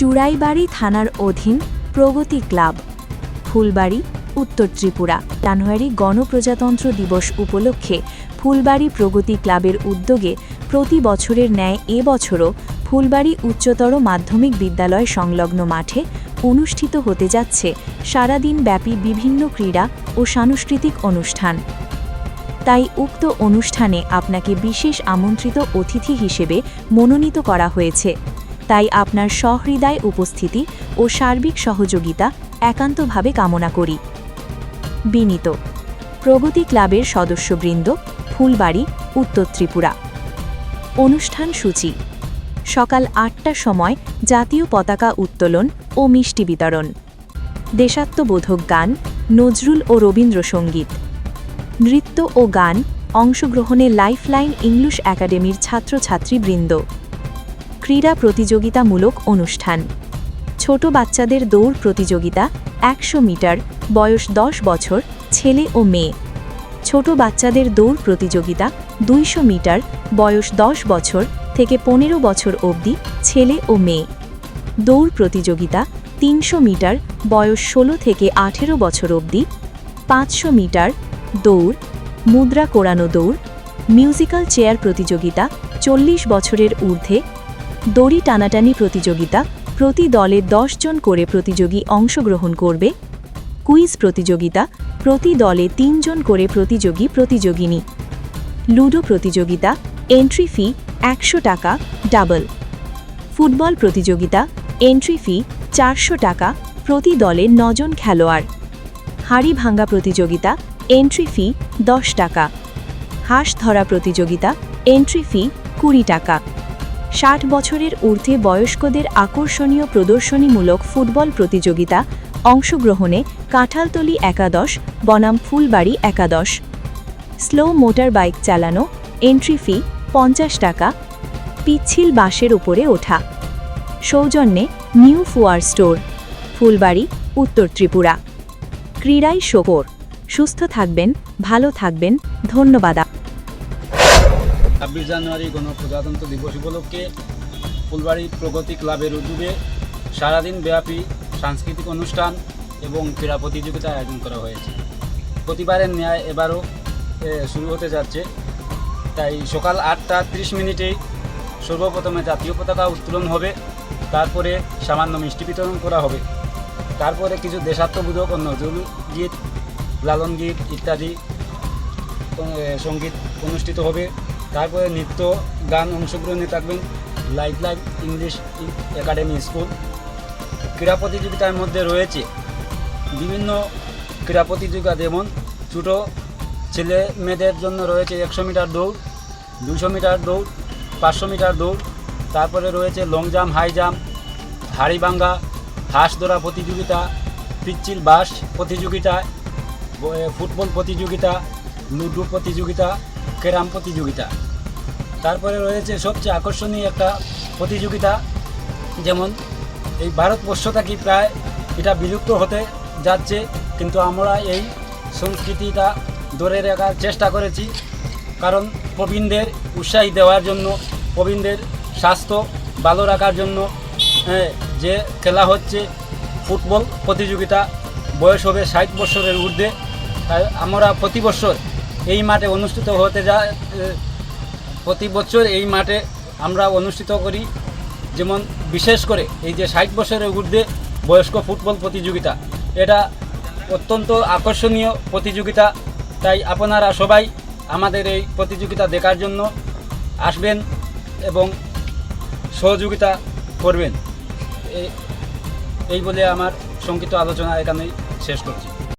চুড়াইবাড়ি থানার অধীন প্রগতি ক্লাব, ফুলবাড়ি, উত্তর ত্রিপুরা। জানুয়ারি গণপ্রজাতন্ত্র দিবস উপলক্ষে ফুলবাড়ি প্রগতি ক্লাবের উদ্যোগে প্রতি বছরের ন্যায় এবছরও ফুলবাড়ি উচ্চতর মাধ্যমিক বিদ্যালয় সংলগ্ন মাঠে অনুষ্ঠিত হতে যাচ্ছে সারাদিনব্যাপী বিভিন্ন ক্রীড়া ও সাংস্কৃতিক অনুষ্ঠান। তাই উক্ত অনুষ্ঠানে আপনাকে বিশেষ আমন্ত্রিত অতিথি হিসেবে মনোনীত করা হয়েছে। তাই আপনার সহৃদয় উপস্থিতি ও সার্বিক সহযোগিতা একান্তভাবে কামনা করি। বিনীত। প্রগতি ক্লাবের সদস্যবৃন্দ, ফুলবাড়ি, উত্তর ত্রিপুরা। অনুষ্ঠান সূচি। সকাল আটটার সময় জাতীয় পতাকা উত্তোলন ও মিষ্টি বিতরণ। দেশাত্মবোধক গান নজরুল ও রবীন্দ্রসঙ্গীত। নৃত্য ও গান অংশগ্রহণে লাইফলাইন ইংলিশ একাডেমির ছাত্রছাত্রীবৃন্দ। ক্রীড়া প্রতিযোগিতামূলক অনুষ্ঠান। ছোট বাচ্চাদের দৌড় প্রতিযোগিতা, একশো মিটার, বয়স দশ বছর, ছেলে ও মেয়ে। ছোট বাচ্চাদের দৌড় প্রতিযোগিতা, দুইশো মিটার, বয়স দশ বছর থেকে পনেরো বছর অবধি, ছেলে ও মেয়ে। দৌড় প্রতিযোগিতা, তিনশো মিটার, বয়স ষোলো থেকে আঠেরো বছর অবধি, পাঁচশো মিটার, দৌড়, মুদ্রা কোরানো দৌড়, মিউজিক্যাল চেয়ার প্রতিযোগিতা, চল্লিশ বছরের ঊর্ধ্বে দড়ি টানাটানি প্রতিযোগিতা, প্রতি দলে জন করে প্রতিযোগী অংশগ্রহণ করবে। কুইজ প্রতিযোগিতা, প্রতি দলে তিনজন করে প্রতিযোগী প্রতিযোগিনী। লুডো প্রতিযোগিতা, এন্ট্রি ফি একশো টাকা, ডাবল। ফুটবল প্রতিযোগিতা, এন্ট্রি ফি চারশো টাকা, প্রতি দলে নজন খেলোয়াড়। হাড়ি ভাঙ্গা প্রতিযোগিতা, এন্ট্রি ফি দশ টাকা। হাঁস ধরা প্রতিযোগিতা, এন্ট্রি ফি কুড়ি টাকা। ষাট বছরের ঊর্ধ্বে বয়স্কদের আকর্ষণীয় প্রদর্শনীমূলক ফুটবল প্রতিযোগিতা অংশগ্রহণে কাঁঠালতলি একাদশ, বনাম ফুলবাড়ি একাদশ। স্লো মোটর বাইক চালানো, এন্ট্রি ফি পঞ্চাশ টাকা, পিচ্ছিল বাঁশের উপরে ওঠা। সৌজন্যে নিউ ফুয়ার স্টোর, ফুলবাড়ি, উত্তর ত্রিপুরা। ক্রীড়াই শোকর। সুস্থ থাকবেন, ভালো থাকবেন, ধন্যবাদ। ছাব্বিশ জানুয়ারি গণপ্রজাতন্ত্র দিবস উপলক্ষে ফুলবাড়ি প্রগতি ক্লাবের উদ্যোগে সারাদিন ব্যাপী সাংস্কৃতিক অনুষ্ঠান এবং ক্রীড়া প্রতিযোগিতা আয়োজন করা হয়েছে। প্রতিবারের ন্যায় এবারও শুরু হতে যাচ্ছে। তাই সকাল আটটা ত্রিশ মিনিটেই সর্বপ্রথমে জাতীয় পতাকা উত্তোলন হবে, তারপরে সামান্য মিষ্টি বিতরণ করা হবে। তারপরে কিছু দেশাত্মবোধক ও নজরুল গীত, লালন গীত ইত্যাদি সংগীত অনুষ্ঠিত হবে। তারপরে নৃত্য গান অংশগ্রহণে থাকবেন life life English academy school. ক্রীড়া প্রতিযোগিতার মধ্যে রয়েছে বিভিন্ন ক্রীড়া প্রতিযোগিতা, যেমন ছোটো ছেলে মেয়েদের জন্য রয়েছে একশো মিটার দৌড়, দুশো মিটার দৌড়, পাঁচশো মিটার দৌড়। তারপরে রয়েছে লং জাম্প হাই জাম্প হাড়িভাঙ্গা হাঁস ধরা প্রতিযোগিতা, পিচ্ছিল বাস প্রতিযোগিতা ফুটবল প্রতিযোগিতা, লুডো প্রতিযোগিতা ক্যারাম প্রতিযোগিতা। তারপরে রয়েছে সবচেয়ে আকর্ষণীয় একটা প্রতিযোগিতা যেমন এই ভারতবর্ষ থেকে প্রায় এটা বিলুপ্ত হতে যাচ্ছে কিন্তু আমরা এই সংস্কৃতিটা ধরে রাখার চেষ্টা করেছি। কারণ প্রবীণদের উৎসাহী দেওয়ার জন্য প্রবীণদের স্বাস্থ্য ভালো রাখার জন্য হ্যাঁ, যে খেলা হচ্ছে ফুটবল প্রতিযোগিতা বয়স হবে ষাট বছরের ঊর্ধ্বে। আমরা প্রতি বছর এই মাঠে অনুষ্ঠিত হতে যা প্রতি বছর এই মাঠে আমরা অনুষ্ঠিত করি। যেমন বিশেষ করে এই যে ষাট বছরের ঊর্ধ্বে বয়স্ক ফুটবল প্রতিযোগিতা, এটা অত্যন্ত আকর্ষণীয় প্রতিযোগিতা। তাই আপনারা সবাই আমাদের এই প্রতিযোগিতা দেখার জন্য আসবেন এবং সহযোগিতা করবেন। এই বলে আমার সংক্ষিপ্ত আলোচনা এখানেই শেষ করছি।